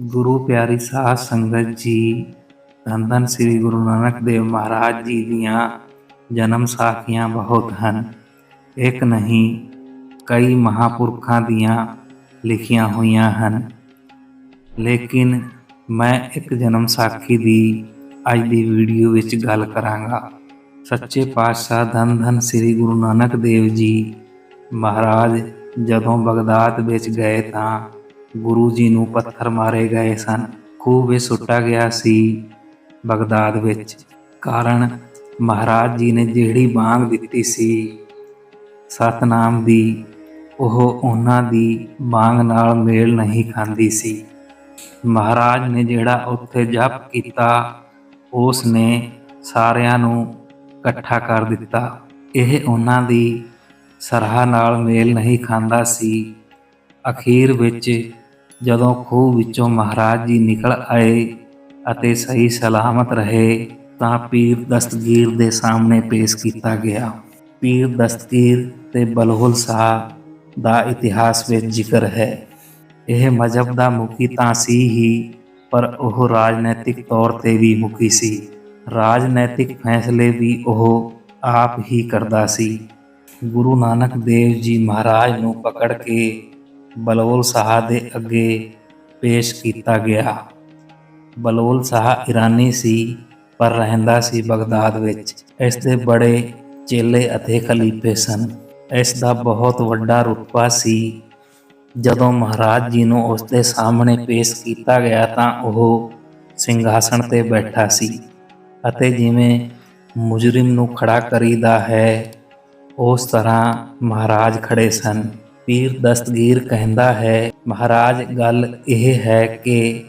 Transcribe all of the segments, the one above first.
ਗੁਰੂ ਪਿਆਰੀ ਸਾਧ ਸੰਗਤ ਜੀ, ਧੰਨ ਧੰਨ ਸ੍ਰੀ ਗੁਰੂ ਨਾਨਕ ਦੇਵ ਮਹਾਰਾਜ ਜੀ ਦੀਆਂ ਜਨਮ ਸਾਖੀਆਂ ਬਹੁਤ ਹਨ। ਇੱਕ ਨਹੀਂ, ਕਈ ਮਹਾਪੁਰਖਾਂ ਦੀਆਂ ਲਿਖੀਆਂ ਹੋਈਆਂ ਹਨ। ਲੇਕਿਨ ਮੈਂ ਇੱਕ ਜਨਮ ਸਾਖੀ ਦੀ ਅੱਜ ਦੀ ਵੀਡੀਓ ਵਿੱਚ ਗੱਲ ਕਰਾਂਗਾ। ਸੱਚੇ ਪਾਤਸ਼ਾਹ ਧੰਨ ਧੰਨ ਸ੍ਰੀ ਗੁਰੂ ਨਾਨਕ ਦੇਵ ਜੀ ਮਹਾਰਾਜ ਜਦੋਂ ਬਗਦਾਦ ਵਿੱਚ ਗਏ ਤਾਂ ਗੁਰੂ ਜੀ ਨੂੰ ਪੱਥਰ ਮਾਰੇ ਗਏ ਸਨ। ਖੂਹ ਵਿੱਚ ਸੁੱਟਾ ਗਿਆ ਸੀ ਬਗਦਾਦ ਵਿੱਚ। ਕਾਰਨ ਮਹਾਰਾਜ ਜੀ ਨੇ ਜਿਹੜੀ ਬਾਂਗ ਦਿੱਤੀ ਸੀ, ਸਤਨਾਮ ਦੀ, ਉਹ ਉਹਨਾਂ ਦੀ ਬਾਂਗ ਨਾਲ ਮੇਲ ਨਹੀਂ ਖਾਂਦੀ ਸੀ। ਮਹਾਰਾਜ ਨੇ ਜਿਹੜਾ ਉੱਥੇ ਜਪ ਕੀਤਾ, ਉਸ ਨੇ ਸਾਰਿਆਂ ਨੂੰ ਇਕੱਠਾ ਕਰ ਦਿੱਤਾ। ਇਹ ਉਹਨਾਂ ਦੀ ਸਰਹਾ ਨਾਲ ਮੇਲ ਨਹੀਂ ਖਾਂਦਾ ਸੀ। ਅਖੀਰ ਵਿੱਚ ਜਦੋਂ ਖੂਹ ਵਿੱਚੋਂ ਮਹਾਰਾਜ ਜੀ ਨਿਕਲ ਆਏ ਅਤੇ ਸਹੀ ਸਲਾਮਤ ਰਹੇ, ਤਾਂ ਪੀਰ ਦਸਤਗੀਰ ਦੇ ਸਾਹਮਣੇ ਪੇਸ਼ ਕੀਤਾ ਗਿਆ। ਪੀਰ ਦਸਤਗੀਰ ਤੇ ਬਲਹੁਲ ਸਾਹਿਬ ਦਾ ਇਤਿਹਾਸ ਵਿੱਚ ਜ਼ਿਕਰ ਹੈ। ਇਹ ਮਜ਼ਹਬ ਦਾ ਮੁਖੀ ਤਾਂ ਸੀ ਹੀ, ਪਰ ਉਹ ਰਾਜਨੈਤਿਕ ਤੌਰ ਤੇ ਵੀ ਮੁਖੀ ਸੀ। ਰਾਜਨੈਤਿਕ ਫੈਸਲੇ ਵੀ ਉਹ ਆਪ ਹੀ ਕਰਦਾ ਸੀ। ਗੁਰੂ ਨਾਨਕ ਦੇਵ ਜੀ ਮਹਾਰਾਜ ਨੂੰ ਪਕੜ ਕੇ ਬਲੌਲ ਸ਼ਾਹ ਦੇ ਅੱਗੇ ਪੇਸ਼ ਕੀਤਾ ਗਿਆ। ਬਲਵਲ ਸ਼ਾਹ ਇਰਾਨੀ ਸੀ, ਪਰ ਰਹਿੰਦਾ ਸੀ ਬਗਦਾਦ ਵਿੱਚ। ਇਸ ਦੇ ਬੜੇ ਚੇਲੇ ਅਤੇ ਖਲੀਫੇ ਸਨ। ਇਸ ਦਾ ਬਹੁਤ ਵੱਡਾ ਰੁਤਬਾ ਸੀ। ਜਦੋਂ ਮਹਾਰਾਜ ਜੀ ਨੂੰ ਉਸ ਦੇ ਸਾਹਮਣੇ ਪੇਸ਼ ਕੀਤਾ ਗਿਆ ਤਾਂ ਉਹ ਸਿੰਘਾਸਣ ਤੇ ਬੈਠਾ ਸੀ ਅਤੇ ਜਿਵੇਂ ਮੁਜਰਮ ਨੂੰ ਖੜਾ ਕਰੀਦਾ ਹੈ, ਉਸ ਤਰ੍ਹਾਂ ਮਹਾਰਾਜ ਖੜੇ ਸਨ। ਪੀਰ ਦਸਤਗੀਰ ਕਹਿੰਦਾ ਹੈ, ਮਹਾਰਾਜ, ਗੱਲ ਇਹ ਹੈ ਕਿ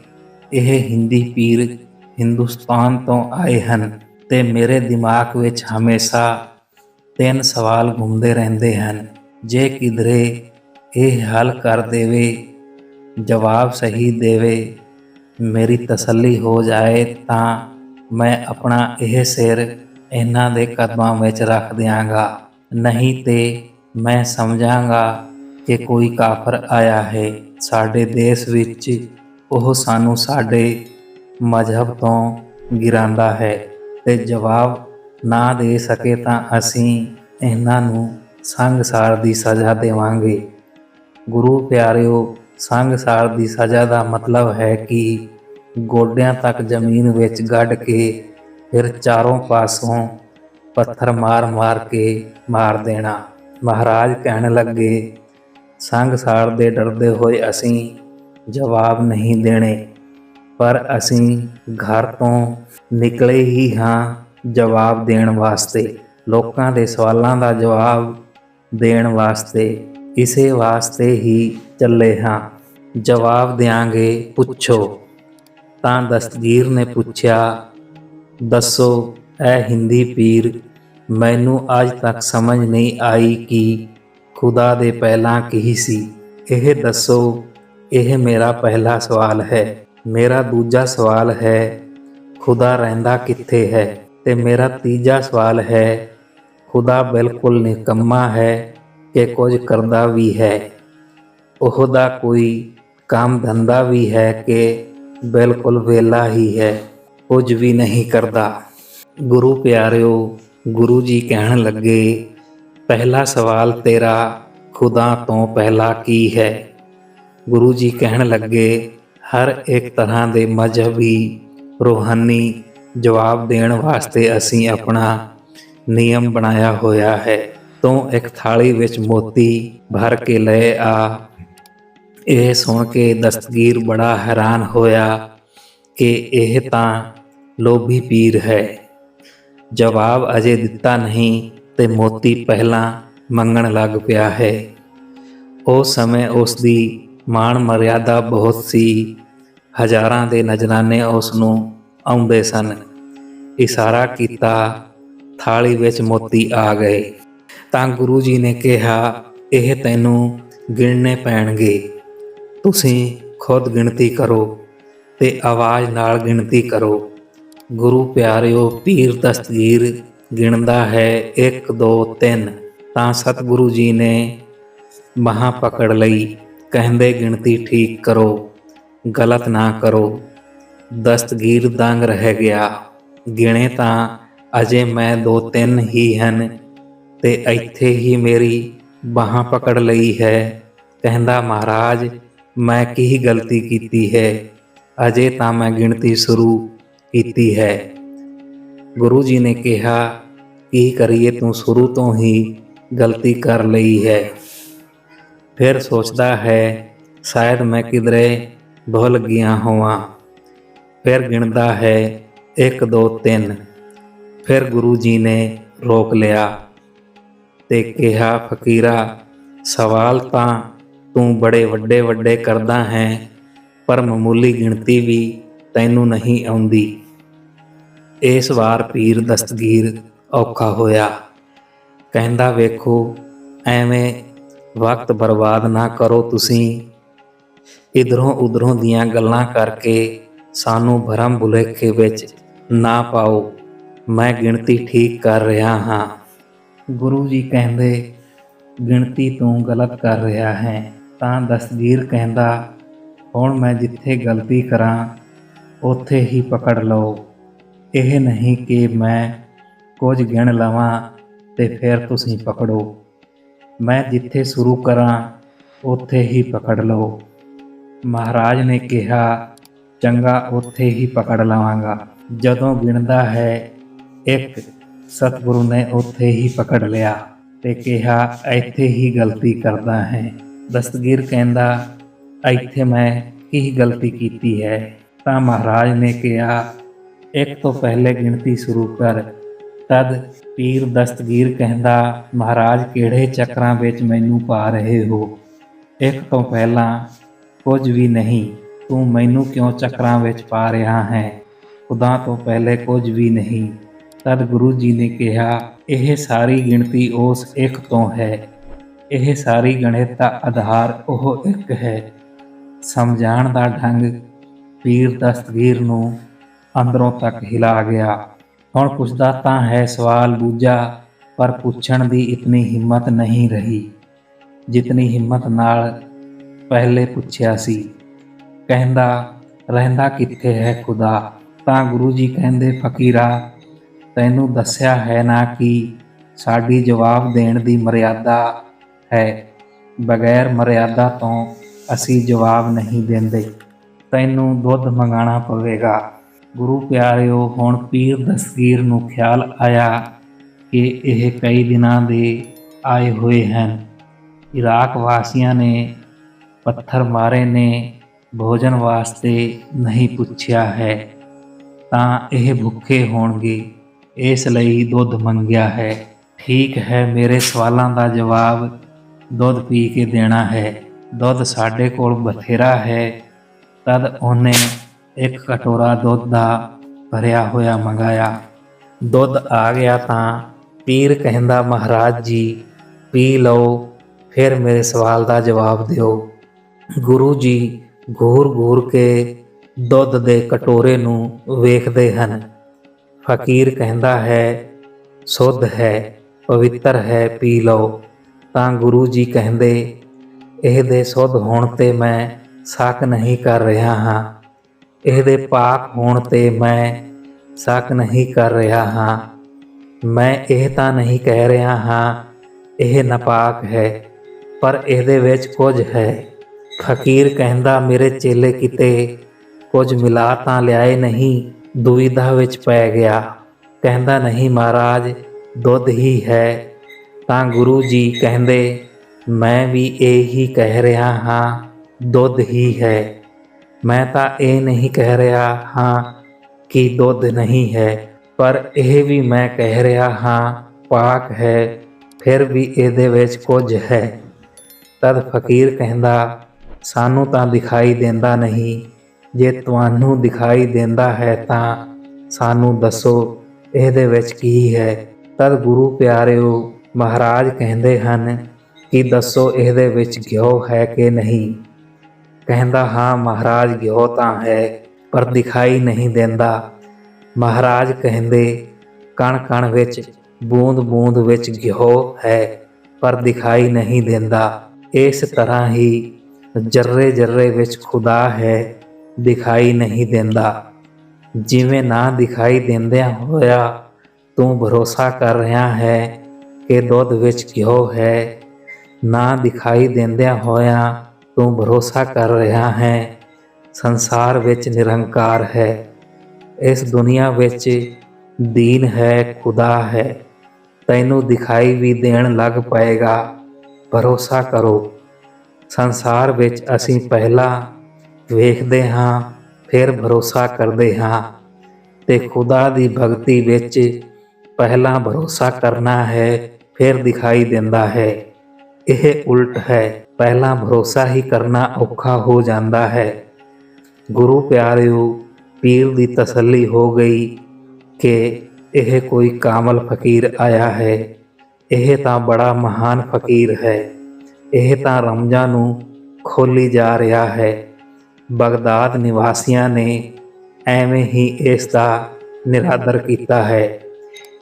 ਇਹ ਹਿੰਦੀ ਪੀਰ ਹਿੰਦੁਸਤਾਨ ਤੋਂ ਆਏ ਹਨ ਤੇ ਮੇਰੇ ਦਿਮਾਗ ਵਿੱਚ ਹਮੇਸ਼ਾ ਤਿੰਨ ਸਵਾਲ ਘੁੰਮਦੇ ਰਹਿੰਦੇ ਹਨ। ਜੇ ਕਿਧਰੇ ਇਹ ਹੱਲ ਕਰ ਦੇਵੇ, ਜਵਾਬ ਸਹੀ ਦੇਵੇ, ਮੇਰੀ ਤਸੱਲੀ ਹੋ ਜਾਏ, ਤਾਂ ਮੈਂ ਆਪਣਾ ਇਹ ਸਿਰ ਇਹਨਾਂ ਦੇ ਕਦਮਾਂ ਵਿੱਚ ਰੱਖ ਦਿਆਂਗਾ। ਨਹੀਂ ਤੇ ਮੈਂ ਸਮਝਾਂਗਾ ਕਿ ਕੋਈ ਕਾਫਰ ਆਇਆ ਹੈ। ਸਾਡੇ ਦੇਸ਼ ਵਿੱਚ ਉਹ ਸਾਨੂੰ ਸਾਡੇ ਮਜ਼ਹਬ ਤੋਂ ਗਿਰਾਂਦਾ ਹੈ ਤੇ ਜਵਾਬ ਨਾ ਦੇ ਸਕੇ ਤਾਂ ਅਸੀਂ ਇਹਨਾਂ ਨੂੰ ਸੰਗਸਾਰ ਦੀ ਸਜ਼ਾ ਦੇਵਾਂਗੇ। ਗੁਰੂ ਪਿਆਰਿਓ, ਸੰਗਸਾਰ ਦੀ ਸਜ਼ਾ ਦਾ ਮਤਲਬ ਹੈ ਕਿ ਗੋਡਿਆਂ ਤੱਕ ਜ਼ਮੀਨ ਵਿੱਚ ਗੱਡ ਕੇ ਫਿਰ ਚਾਰੋਂ ਪਾਸੋਂ ਪੱਥਰ ਮਾਰ-ਮਾਰ ਕੇ ਮਾਰ ਦੇਣਾ। ਮਹਾਰਾਜ ਕਹਿਣ ਲੱਗੇ ਸੰਗਸਾਰ ਦੇ ਡਰਦੇ ਹੋਏ ਅਸੀਂ ਜਵਾਬ ਨਹੀਂ ਦੇਣੇ। ਪਰ ਅਸੀਂ ਘਰ ਤੋਂ ਨਿਕਲੇ ਹੀ ਹਾਂ ਜਵਾਬ ਦੇਣ ਵਾਸਤੇ। ਲੋਕਾਂ ਦੇ ਸਵਾਲਾਂ ਦਾ ਜਵਾਬ ਦੇਣ ਵਾਸਤੇ, ਇਸੇ ਵਾਸਤੇ ਹੀ ਚੱਲੇ ਹਾਂ। ਜਵਾਬ ਦਿਆਂਗੇ, ਪੁੱਛੋ। ਤਾਂ ਦਸਤਗੀਰ ਨੇ ਪੁੱਛਿਆ, ਦੱਸੋ ਐ ਹਿੰਦੀ ਪੀਰ ਮੈਨੂੰ ਅੱਜ ਤੱਕ ਸਮਝ ਨਹੀਂ ਆਈ ਕਿ ਖੁਦਾ ਦੇ ਪਹਿਲਾਂ ਕੀ ਸੀ? ਇਹ ਦੱਸੋ, ਇਹ ਮੇਰਾ ਪਹਿਲਾ ਸਵਾਲ ਹੈ। ਮੇਰਾ ਦੂਜਾ ਸਵਾਲ ਹੈ, ਖੁਦਾ ਰਹਿੰਦਾ ਕਿੱਥੇ ਹੈ? ਤੇ ਮੇਰਾ ਤੀਜਾ ਸਵਾਲ ਹੈ, ਖੁਦਾ ਬਿਲਕੁਲ ਨਿਕੰਮਾ ਹੈ ਕਿ ਕੁਝ ਕਰਦਾ ਵੀ ਹੈ? ਉਹਦਾ ਕੋਈ ਕੰਮ ਧੰਦਾ ਵੀ ਹੈ ਕਿ ਬਿਲਕੁਲ ਵੇਲਾ ਹੀ ਹੈ, ਕੁਝ ਵੀ ਨਹੀਂ ਕਰਦਾ? ਗੁਰੂ ਪਿਆਰਿਓ, ਗੁਰੂ ਜੀ ਕਹਿਣ ਲੱਗੇ ਪਹਿਲਾ ਸਵਾਲ ਤੇਰਾ ਖੁਦਾ ਤੋਂ ਪਹਿਲਾ ਕੀ ਹੈ? ਗੁਰੂ ਜੀ ਕਹਿਣ ਲੱਗੇ, ਹਰ ਇੱਕ ਤਰ੍ਹਾਂ ਦੇ ਮਜ਼ਹਬੀ ਰੂਹਾਨੀ ਜਵਾਬ ਦੇਣ ਵਾਸਤੇ ਅਸੀਂ ਆਪਣਾ ਨਿਯਮ ਬਣਾਇਆ ਹੋਇਆ ਹੈ। ਤੂੰ ਇੱਕ ਥਾਲੀ ਵਿੱਚ ਮੋਤੀ ਭਰ ਕੇ ਲੈ ਆ। ਇਹ ਸੁਣ ਕੇ ਦਸਤਗੀਰ ਬੜਾ ਹੈਰਾਨ ਹੋਇਆ ਕਿ ਇਹ ਤਾਂ ਲੋਭੀ ਪੀਰ ਹੈ। ਜਵਾਬ ਅਜੇ ਦਿੱਤਾ ਨਹੀਂ ਤੇ ਮੋਤੀ ਪਹਿਲਾਂ ਮੰਗਣ ਲੱਗ ਪਿਆ ਹੈ। ਉਸ ਸਮੇਂ ਉਸ ਦੀ ਮਾਣ ਮਰਿਆਦਾ ਬਹੁਤ ਸੀ। ਹਜ਼ਾਰਾਂ ਦੇ ਨਜ਼ਰਾਨੇ ਉਸ ਨੂੰ ਆਉਂਦੇ ਸਨ। ਇਸ਼ਾਰਾ ਕੀਤਾ, ਥਾਲੀ ਵਿੱਚ ਮੋਤੀ ਆ ਗਏ। ਤਾਂ ਗੁਰੂ ਜੀ ਨੇ ਕਿਹਾ, ਇਹ ਤੈਨੂੰ ਗਿਣਨੇ ਪੈਣਗੇ। ਤੁਸੀਂ ਖੁਦ ਗਿਣਤੀ ਕਰੋ ਤੇ ਆਵਾਜ਼ ਨਾਲ ਗਿਣਤੀ ਕਰੋ। ਗੁਰੂ ਪਿਆਰਿਓ, ਪੀਰ ਦਸਤਗੀਰ ਗਿਣਦਾ ਹੈ 1 2 3 ਤਾਂ ਸਤਿਗੁਰੂ ਜੀ ਨੇ ਮਹਾ ਪਕੜ ਲਈ, ਕਹਿੰਦੇ ਗਿਣਤੀ ਠੀਕ ਕਰੋ, ਗਲਤ ਨਾ ਕਰੋ। ਦਸਤਗੀਰ ਦੰਗ ਰਹਿ ਗਿਆ। ਗਿਣੇ ਤਾਂ ਅਜੇ ਮੈਂ ਦੋ, ਤਿੰਨ ਹੀ ਹਨ ਤੇ ਇੱਥੇ ਹੀ ਮੇਰੀ ਬਾਹਾਂ ਪਕੜ ਲਈ ਹੈ। ਕਹਿੰਦਾ, ਮਹਾਰਾਜ, ਮੈਂ ਕੀ ਗਲਤੀ ਕੀਤੀ ਹੈ? ਅਜੇ ਤਾਂ ਮੈਂ ਗਿਣਤੀ ਸ਼ੁਰੂ ਕੀਤੀ ਹੈ। ਗੁਰੂ ਜੀ ਨੇ ਕਿਹਾ, ਕੀ ਕਰੀਏ ਤੂੰ ਸ਼ੁਰੂ ਤੋਂ ਹੀ ਗਲਤੀ ਕਰ ਲਈ ਹੈ। ਫਿਰ ਸੋਚਦਾ ਹੈ, ਸ਼ਾਇਦ ਮੈਂ ਕਿਧਰੇ ਭੁੱਲ ਗਿਆ ਹੋਵਾਂ। ਫਿਰ ਗਿਣਦਾ ਹੈ 1 2 3 ਫਿਰ ਗੁਰੂ ਜੀ ਨੇ ਰੋਕ ਲਿਆ ਤੇ ਕਿਹਾ, ਫਕੀਰਾ, ਸਵਾਲ ਤਾਂ ਤੂੰ ਬੜੇ ਵੱਡੇ ਵੱਡੇ ਕਰਦਾ ਹੈ, ਪਰ ਮਾਮੂਲੀ ਗਿਣਤੀ ਵੀ ਤੈਨੂੰ ਨਹੀਂ ਆਉਂਦੀ। ਇਸ ਵਾਰ ਪੀਰ ਦਸਤਗੀਰ ਔਖਾ ਹੋਇਆ। ਕਹਿੰਦਾ, ਵੇਖੋ, ਐਵੇਂ ਵਕਤ ਬਰਬਾਦ ਨਾ ਕਰੋ ਤੁਸੀਂ। ਇਧਰੋਂ ਉਧਰੋਂ ਦੀਆਂ ਗੱਲਾਂ ਕਰਕੇ ਸਾਨੂੰ ਭਰਮ ਭੁਲੇਖੇ ਵਿੱਚ ਨਾ ਪਾਓ। ਮੈਂ ਗਿਣਤੀ ਠੀਕ ਕਰ ਰਿਹਾ ਹਾਂ। ਗੁਰੂ ਜੀ ਕਹਿੰਦੇ, ਗਿਣਤੀ ਤੂੰ ਗਲਤ ਕਰ ਰਿਹਾ ਹੈ। ਤਾਂ ਦਸਤਗੀਰ ਕਹਿੰਦਾ, ਹੁਣ ਮੈਂ ਜਿੱਥੇ ਗਲਤੀ ਕਰਾਂ, ਉੱਥੇ ਹੀ ਪਕੜ ਲਓ। ਇਹ ਨਹੀਂ ਕਿ ਮੈਂ ਕੁਝ ਗਿਣ ਲਵਾਂ ਤੇ ਫਿਰ ਤੁਸੀਂ ਪਕੜੋ। ਮੈਂ ਜਿੱਥੇ ਸ਼ੁਰੂ ਕਰਾਂ, ਉੱਥੇ ਹੀ ਪਕੜ ਲਓ। ਮਹਾਰਾਜ ਨੇ ਕਿਹਾ, ਚੰਗਾ, ਉੱਥੇ ਹੀ ਪਕੜ ਲਵਾਂਗਾ। ਜਦੋਂ ਗਿਣਦਾ ਹੈ, ਇੱਕ ਸਤਿਗੁਰੂ ਨੇ ਉੱਥੇ ਹੀ ਪਕੜ ਲਿਆ ਤੇ ਕਿਹਾ, ਇੱਥੇ ਹੀ ਗਲਤੀ ਕਰਦਾ ਹੈ। ਦਸਤਗੀਰ ਕਹਿੰਦਾ, ਇੱਥੇ ਮੈਂ ਕੀ ਗਲਤੀ ਕੀਤੀ ਹੈ? ਤਾਂ ਮਹਾਰਾਜ ਨੇ ਕਿਹਾ ਇੱਕ ਤੋਂ ਪਹਿਲੇ ਗਿਣਤੀ ਸ਼ੁਰੂ ਕਰ। ਤਦ ਪੀਰ ਦਸਤਗੀਰ ਕਹਿੰਦਾ, ਮਹਾਰਾਜ, ਕਿਹੜੇ ਚੱਕਰਾਂ ਵਿੱਚ ਮੈਨੂੰ ਪਾ ਰਹੇ ਹੋ? ਇੱਕ ਤੋਂ ਪਹਿਲਾਂ ਕੁਝ ਵੀ ਨਹੀਂ, ਤੂੰ ਮੈਨੂੰ ਕਿਉਂ ਚੱਕਰਾਂ ਵਿੱਚ ਪਾ ਰਿਹਾ ਹੈ? ਖੁਦਾ ਤੋਂ ਪਹਿਲੇ ਕੁਝ ਵੀ ਨਹੀਂ। ਤਦ ਗੁਰੂ ਜੀ ਨੇ ਕਿਹਾ, ਇਹ ਸਾਰੀ ਗਿਣਤੀ ਉਸ ਇੱਕ ਤੋਂ ਹੈ। ਇਹ ਸਾਰੀ ਗਣਿਤ ਦਾ ਆਧਾਰ ਉਹ ਇੱਕ ਹੈ। ਸਮਝਾਣ ਦਾ ਢੰਗ ਪੀਰ ਦਸਤਗੀਰ ਨੂੰ ਅੰਦਰੋਂ ਤੱਕ ਹਿਲਾ ਗਿਆ। ਹੁਣ ਪੁੱਛਦਾ ਤਾਂ ਹੈ ਸਵਾਲ ਬੂਝਾ, ਪਰ ਪੁੱਛਣ ਦੀ ਇਤਨੀ ਹਿੰਮਤ ਨਹੀਂ ਰਹੀ, ਜਿਤਨੀ ਹਿੰਮਤ ਨਾਲ ਪਹਿਲੇ ਪੁੱਛਿਆ ਸੀ। ਕਹਿੰਦਾ, ਰਹਿੰਦਾ ਕਿੱਥੇ ਹੈ ਖੁਦਾ? ਤਾਂ ਗੁਰੂ ਜੀ ਕਹਿੰਦੇ, ਫਕੀਰਾ, ਤੈਨੂੰ ਦੱਸਿਆ ਹੈ ਨਾ ਕਿ ਸਾਡੀ ਜਵਾਬ ਦੇਣ ਦੀ ਮਰਿਆਦਾ ਹੈ। ਬਗੈਰ ਮਰਿਆਦਾ ਤੋਂ ਅਸੀਂ ਜਵਾਬ ਨਹੀਂ ਦਿੰਦੇ। ਤੈਨੂੰ ਦੁੱਧ ਮੰਗਾਣਾ ਪਵੇਗਾ। ਗੁਰੂ ਪਿਆਰਿਓ, ਹੁਣ ਪੀਰ ਦਸਗੀਰ ਨੂੰ ਖਿਆਲ ਆਇਆ ਕਿ ਇਹ ਕਈ ਦਿਨਾਂ ਦੇ ਆਏ ਹੋਏ ਹਨ। ਇਰਾਕ ਵਾਸੀਆਂ ਨੇ ਪੱਥਰ ਮਾਰੇ ਨੇ, ਭੋਜਨ ਵਾਸਤੇ ਨਹੀਂ ਪੁੱਛਿਆ ਹੈ। ਤਾਂ ਇਹ ਭੁੱਖੇ ਹੋਣਗੇ, ਇਸ ਲਈ ਦੁੱਧ ਮੰਗਿਆ ਹੈ। ਠੀਕ ਹੈ, ਮੇਰੇ ਸਵਾਲਾਂ ਦਾ ਜਵਾਬ ਦੁੱਧ ਪੀ ਕੇ ਦੇਣਾ ਹੈ। ਦੁੱਧ ਸਾਡੇ ਕੋਲ ਬਥੇਰਾ ਹੈ, ਤਦ ਉਹਨੇ ਇੱਕ ਕਟੋਰਾ ਦੁੱਧ ਦਾ ਭਰਿਆ ਹੋਇਆ ਮੰਗਾਇਆ। ਦੁੱਧ ਆ ਗਿਆ ਤਾਂ ਪੀਰ ਕਹਿੰਦਾ, ਮਹਾਰਾਜ ਜੀ, ਪੀ ਲਓ, ਫਿਰ ਮੇਰੇ ਸਵਾਲ ਦਾ ਜਵਾਬ ਦਿਓ। ਗੁਰੂ ਜੀ ਘੂਰ-ਘੂਰ ਕੇ ਦੁੱਧ ਦੇ ਕਟੋਰੇ ਨੂੰ ਵੇਖਦੇ ਹਨ। ਫਕੀਰ ਕਹਿੰਦਾ ਹੈ, ਸੁੱਧ ਹੈ, ਪਵਿੱਤਰ ਹੈ, ਪੀ ਲਓ। ਤਾਂ ਗੁਰੂ ਜੀ ਕਹਿੰਦੇ, ਇਹਦੇ ਸੁੱਧ ਹੋਣ ਤੇ ਮੈਂ ਸਾਕ ਨਹੀਂ ਕਰ ਰਿਹਾ ਹਾਂ। ਇਹਦੇ ਪਾਕ ਹੋਣ ਤੇ ਮੈਂ ਸ਼ੱਕ ਨਹੀਂ ਕਰ ਰਿਹਾ ਹਾਂ। ਮੈਂ ਇਹ ਤਾਂ ਨਹੀਂ ਕਹਿ ਰਿਹਾ ਹਾਂ, ਇਹ ਨਾਪਾਕ ਹੈ, ਪਰ ਇਹਦੇ ਵਿੱਚ ਕੁਝ ਹੈ। ਫਕੀਰ ਕਹਿੰਦਾ, ਮੇਰੇ ਚੇਲੇ ਕਿਤੇ ਕੁਝ ਮਿਲਾ ਤਾਂ ਲਿਆਏ ਨਹੀਂ ਦੁਵਿਧਾ ਵਿੱਚ ਪੈ ਗਿਆ। ਕਹਿੰਦਾ, ਨਹੀਂ ਮਹਾਰਾਜ, ਦੁੱਧ ਹੀ ਹੈ। ਤਾਂ ਗੁਰੂ ਜੀ ਕਹਿੰਦੇ, ਮੈਂ ਵੀ ਇਹ ਹੀ ਕਹਿ ਰਿਹਾ ਹਾਂ, ਦੁੱਧ ਹੀ ਹੈ। ਮੈਂ ਤਾਂ ਇਹ ਨਹੀਂ ਕਹਿ ਰਿਹਾ ਹਾਂ ਕਿ ਦੁੱਧ ਨਹੀਂ ਹੈ, ਪਰ ਇਹ ਵੀ ਮੈਂ ਕਹਿ ਰਿਹਾ ਹਾਂ, ਪਾਕ ਹੈ, ਫਿਰ ਵੀ ਇਹਦੇ ਵਿੱਚ ਕੁਝ ਹੈ। ਤਦ ਫਕੀਰ ਕਹਿੰਦਾ, ਸਾਨੂੰ ਤਾਂ ਦਿਖਾਈ ਦਿੰਦਾ ਨਹੀਂ। ਜੇ ਤੁਹਾਨੂੰ ਦਿਖਾਈ ਦਿੰਦਾ ਹੈ ਤਾਂ ਸਾਨੂੰ ਦੱਸੋ, ਇਹਦੇ ਵਿੱਚ ਕੀ ਹੈ? ਤਦ ਗੁਰੂ ਪਿਆਰਿਓ ਮਹਾਰਾਜ ਕਹਿੰਦੇ ਹਨ ਕਿ ਦੱਸੋ ਇਹਦੇ ਵਿੱਚ ਘਿਓ ਹੈ ਕਿ ਨਹੀਂ। ਕਹਿੰਦਾ, ਹਾਂ ਮਹਾਰਾਜ ਘਿਓ ਤਾਂ ਹੈ, ਪਰ ਦਿਖਾਈ ਨਹੀਂ ਦਿੰਦਾ। ਮਹਾਰਾਜ ਕਹਿੰਦੇ, ਕਣ ਕਣ ਵਿੱਚ, ਬੂੰਦ ਬੂੰਦ ਵਿੱਚ ਘਿਓ ਹੈ, ਪਰ ਦਿਖਾਈ ਨਹੀਂ ਦਿੰਦਾ। ਇਸ ਤਰ੍ਹਾਂ ਹੀ ਜਰਰੇ ਜਰਰੇ ਵਿੱਚ ਖੁਦਾ ਹੈ, ਦਿਖਾਈ ਨਹੀਂ ਦਿੰਦਾ। ਜਿਵੇਂ ਨਾ ਦਿਖਾਈ ਦਿੰਦਿਆਂ ਹੋਇਆ, ਤੂੰ ਭਰੋਸਾ ਕਰ ਰਿਹਾ ਹੈ ਕਿ ਦੁੱਧ ਵਿੱਚ ਘਿਓ ਹੈ। ਨਾ ਦਿਖਾਈ ਦਿੰਦਿਆਂ ਹੋਇਆਂ ਤੂੰ ਭਰੋਸਾ ਕਰ ਰਿਹਾ ਹੈ। ਸੰਸਾਰ ਵਿੱਚ ਨਿਰੰਕਾਰ ਹੈ। ਇਸ ਦੁਨੀਆ ਵਿੱਚ ਦੀਨ ਹੈ, ਖੁਦਾ ਹੈ। ਤੈਨੂੰ ਦਿਖਾਈ ਵੀ ਦੇਣ ਲੱਗ ਪਏਗਾ। ਭਰੋਸਾ ਕਰੋ। ਸੰਸਾਰ ਵਿੱਚ ਅਸੀਂ ਪਹਿਲਾਂ ਵੇਖਦੇ ਹਾਂ, ਫਿਰ ਭਰੋਸਾ ਕਰਦੇ ਹਾਂ। ਤੇ ਖੁਦਾ ਦੀ ਭਗਤੀ ਵਿੱਚ ਪਹਿਲਾਂ ਭਰੋਸਾ ਕਰਨਾ ਹੈ, ਫਿਰ ਦਿਖਾਈ ਦਿੰਦਾ ਹੈ। ਇਹ ਉਲਟ ਹੈ। ਪਹਿਲਾਂ ਭਰੋਸਾ ਹੀ ਕਰਨਾ ਔਖਾ ਹੋ ਜਾਂਦਾ ਹੈ। ਗੁਰੂ ਪਿਆਰਿਓ, ਪੀਰ ਦੀ ਤਸੱਲੀ ਹੋ ਗਈ ਕਿ ਇਹ ਕੋਈ ਕਾਮਲ ਫਕੀਰ ਆਇਆ ਹੈ। ਇਹ ਤਾਂ ਬੜਾ ਮਹਾਨ ਫਕੀਰ ਹੈ। ਇਹ ਤਾਂ ਰਮਜ਼ਾਂ ਨੂੰ ਖੋਲੀ ਜਾ ਰਿਹਾ ਹੈ। ਬਗਦਾਦ ਨਿਵਾਸੀਆਂ ਨੇ ਐਵੇਂ ਹੀ ਇਸ ਦਾ ਨਿਰਾਦਰ ਕੀਤਾ ਹੈ।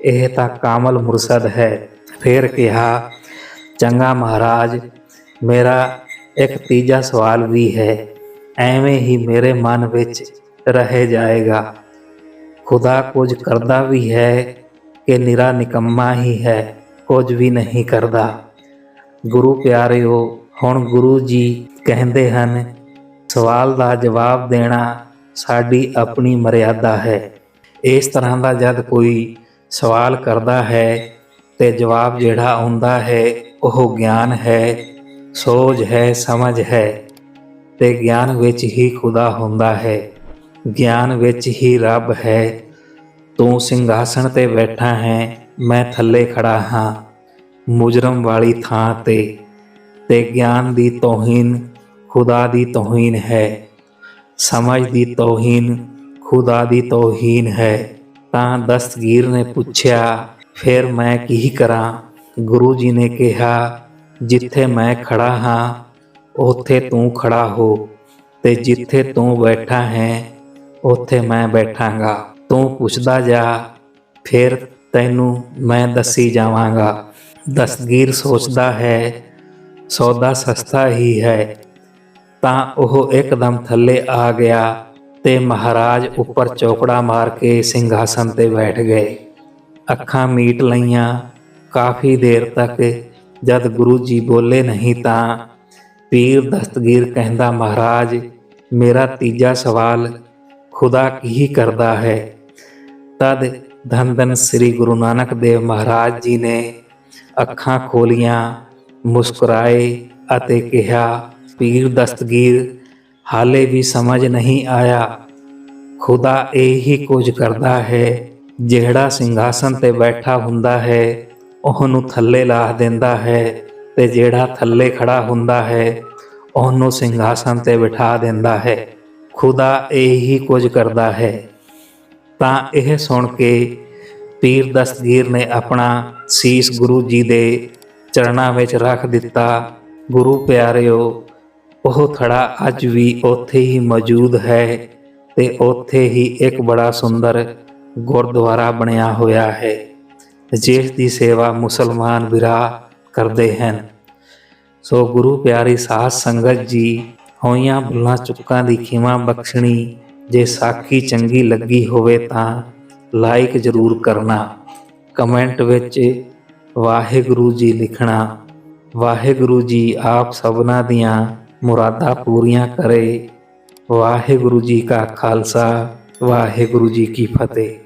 ਇਹ ਤਾਂ ਕਾਮਲ ਮੁਰਸ਼ਦ ਹੈ। ਫਿਰ ਕਿਹਾ, ਚੰਗਾ ਮਹਾਰਾਜ ਮੇਰਾ ਇੱਕ ਤੀਜਾ ਸਵਾਲ ਵੀ ਹੈ, ਐਵੇਂ ਹੀ ਮੇਰੇ ਮਨ ਵਿੱਚ ਰਹਿ ਜਾਏਗਾ। ਖੁਦਾ ਕੁਝ ਕਰਦਾ ਵੀ ਹੈ ਕਿ ਨਿਰਾ ਨਿਕੰਮਾ ਹੀ ਹੈ, ਕੁਝ ਵੀ ਨਹੀਂ ਕਰਦਾ। ਗੁਰੂ ਪਿਆਰਿਓ, ਹੁਣ ਗੁਰੂ ਜੀ ਕਹਿੰਦੇ ਹਨ, ਸਵਾਲ ਦਾ ਜਵਾਬ ਦੇਣਾ ਸਾਡੀ ਆਪਣੀ ਮਰਿਆਦਾ ਹੈ। ਇਸ ਤਰ੍ਹਾਂ ਦਾ ਜਦ ਕੋਈ ਸਵਾਲ ਕਰਦਾ ਹੈ ਤੇ ਜਵਾਬ ਜਿਹੜਾ ਆਉਂਦਾ ਹੈ, ਉਹ ਗਿਆਨ ਹੈ। ਸੋਝ ਹੈ, ਸਮਝ ਹੈ, ਤੇ ਗਿਆਨ ਵਿੱਚ ਹੀ ਖੁਦਾ ਹੁੰਦਾ ਹੈ। ਗਿਆਨ ਵਿੱਚ ਹੀ ਰੱਬ ਹੈ। ਤੂੰ ਸਿੰਘਾਸਣ ਤੇ ਬੈਠਾ ਹੈ, ਮੈਂ ਥੱਲੇ ਖੜਾ ਹਾਂ, ਮੁਜਰਮ ਵਾਲੀ ਥਾਂ ਤੇ। ਤੇ ਗਿਆਨ ਦੀ ਤੋਹੀਨ ਖੁਦਾ ਦੀ ਤੋਹੀਨ ਹੈ। ਸਮਝ ਦੀ ਤੋਹੀਨ ਖੁਦਾ ਦੀ ਤੋਹੀਨ ਹੈ। ਤਾਂ ਦਸਤਗੀਰ ਨੇ ਪੁੱਛਿਆ, ਫਿਰ ਮੈਂ ਕੀ ਕਰਾਂ? ਗੁਰੂ ਜੀ ਨੇ ਕਿਹਾ ਜਿੱਥੇ ਮੈਂ ਖੜਾ ਹਾਂ, ਉੱਥੇ ਤੂੰ ਖੜਾ ਹੋ ਤੇ ਜਿੱਥੇ ਤੂੰ ਬੈਠਾ ਹੈ, ਉੱਥੇ ਮੈਂ ਬੈਠਾਂਗਾ। ਤੂੰ ਪੁੱਛਦਾ ਜਾ, ਫਿਰ ਤੈਨੂੰ ਮੈਂ ਦੱਸੀ ਜਾਵਾਂਗਾ। ਦਸਗੀਰ ਸੋਚਦਾ ਹੈ, ਸੌਦਾ ਸਸਤਾ ਹੀ ਹੈ। ਤਾਂ ਉਹ ਇੱਕਦਮ ਥੱਲੇ ਆ ਗਿਆ ਤੇ ਮਹਾਰਾਜ ਉੱਪਰ ਚੌਕੜਾ ਮਾਰ ਕੇ ਸਿੰਘਾਸਨ ਤੇ ਬੈਠ ਗਏ। ਅੱਖਾਂ ਮੀਟ ਲਈਆਂ। ਕਾਫੀ ਦੇਰ ਤੱਕ ਜਦ ਗੁਰੂ ਜੀ ਬੋਲੇ ਨਹੀਂ ਤਾਂ ਪੀਰ ਦਸਤਗੀਰ ਕਹਿੰਦਾ, ਮਹਾਰਾਜ, ਮੇਰਾ ਤੀਜਾ ਸਵਾਲ ਖੁਦਾ ਕੀ ਕਰਦਾ ਹੈ? ਤਦ ਧੰਨ ਧੰਨ ਸ੍ਰੀ ਗੁਰੂ ਨਾਨਕ ਦੇਵ ਮਹਾਰਾਜ ਜੀ ਨੇ ਅੱਖਾਂ ਖੋਲੀਆਂ, ਮੁਸਕਰਾਏ ਅਤੇ ਕਿਹਾ, ਪੀਰ ਦਸਤਗੀਰ, ਹਾਲੇ ਵੀ ਸਮਝ ਨਹੀਂ ਆਇਆ। ਖੁਦਾ ਇਹ ਹੀ ਕੁਝ ਕਰਦਾ ਹੈ ਜਿਹੜਾ ਸਿੰਘਾਸਨ ਤੇ ਬੈਠਾ ਹੁੰਦਾ ਹੈ। ਉਹਨੂੰ ਥੱਲੇ ਲਾਹ ਦਿੰਦਾ ਹੈ ਤੇ ਜਿਹੜਾ ਥੱਲੇ ਖੜਾ ਹੁੰਦਾ ਹੈ, ਉਹਨੂੰ ਸਿੰਘਾਸਨ ਤੇ ਬਿਠਾ ਦਿੰਦਾ ਹੈ। ਖੁਦਾ ਇਹੀ ਕੁਝ ਕਰਦਾ ਹੈ। ਤਾਂ ਇਹ ਸੁਣ ਕੇ ਪੀਰ ਦਸਤਗੀਰ ਨੇ ਆਪਣਾ ਸੀਸ ਗੁਰੂ ਜੀ ਦੇ ਚਰਨਾਂ ਵਿੱਚ ਰੱਖ ਦਿੱਤਾ। ਗੁਰੂ ਪਿਆਰਿਓ, ਉਹ ਥੜਾ ਅੱਜ ਵੀ ਉੱਥੇ ਹੀ ਮੌਜੂਦ ਹੈ ਤੇ ਉੱਥੇ ਹੀ ਇੱਕ ਬੜਾ ਸੁੰਦਰ ਗੁਰਦੁਆਰਾ ਬਣਿਆ ਹੋਇਆ ਹੈ। ਜੇਠ ਦੀ ਸੇਵਾ ਮੁਸਲਮਾਨ ਵਿਰਾ ਕਰਦੇ ਹਨ। ਸੋ ਗੁਰੂ ਪਿਆਰੀ ਸਾਧ ਸੰਗਤ ਜੀ, ਹੋਈਆਂ ਭੁੱਲਾਂ ਚੁੱਕਾਂ ਦੀ ਖਿਮਾ ਬਖਸ਼ਣੀ, ਜੇ ਸਾਖੀ ਚੰਗੀ ਲੱਗੀ ਹੋਵੇ ਤਾਂ ਲਾਈਕ ਜ਼ਰੂਰ ਕਰਨਾ। ਕਮੈਂਟ ਵਿੱਚ ਵਾਹਿਗੁਰੂ ਜੀ ਲਿਖਣਾ, ਵਾਹਿਗੁਰੂ ਜੀ ਆਪ ਸਭਨਾ ਦੀਆਂ ਮੁਰਾਦਾਂ ਪੂਰੀਆਂ ਕਰੇ। ਵਾਹਿਗੁਰੂ ਜੀ ਕਾ ਖਾਲਸਾ, ਵਾਹਿਗੁਰੂ ਜੀ ਕੀ ਫਤਿਹ।